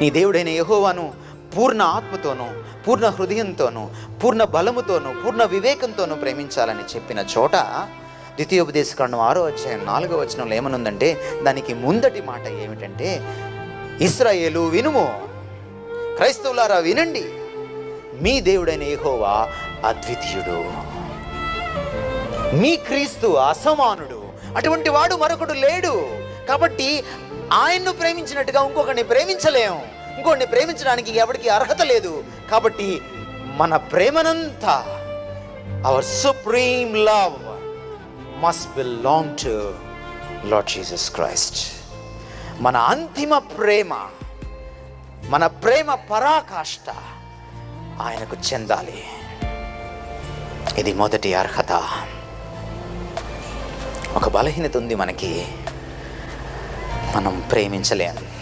నీ దేవుడైన యహోవాను పూర్ణ ఆత్మతోనూ పూర్ణ హృదయంతోనూ పూర్ణ బలముతోనూ పూర్ణ వివేకంతోనూ ప్రేమించాలని చెప్పిన చోట ద్వితీయోపదేశకాండం ఆరో అధ్యాయం నాలుగో వచనంలో ఏమనుందంటే దానికి ముందటి మాట ఏమిటంటే ఇస్రాయేలు వినుము క్రైస్తవులారా వినండి మీ దేవుడైన యెహోవా అద్వితీయుడు. మీ క్రీస్తు అసమానుడు. అటువంటి వాడు మరొకడు లేడు. కాబట్టి ఆయన్ను ప్రేమించినట్టుగా ఇంకొకరిని ప్రేమించలేము ఇంకొకరిని ప్రేమించడానికి ఎవరికి అర్హత లేదు. కాబట్టి మన ప్రేమనంతా our supreme love must belong to Lord Jesus Christ మన అంతిమ ప్రేమ మన ప్రేమ పరాకాష్ట ఆయనకు చెందాలి. ఇది మొదటి అర్హత. ఒక బలహీనత ఉంది మనకి. మనం ప్రేమించలేము.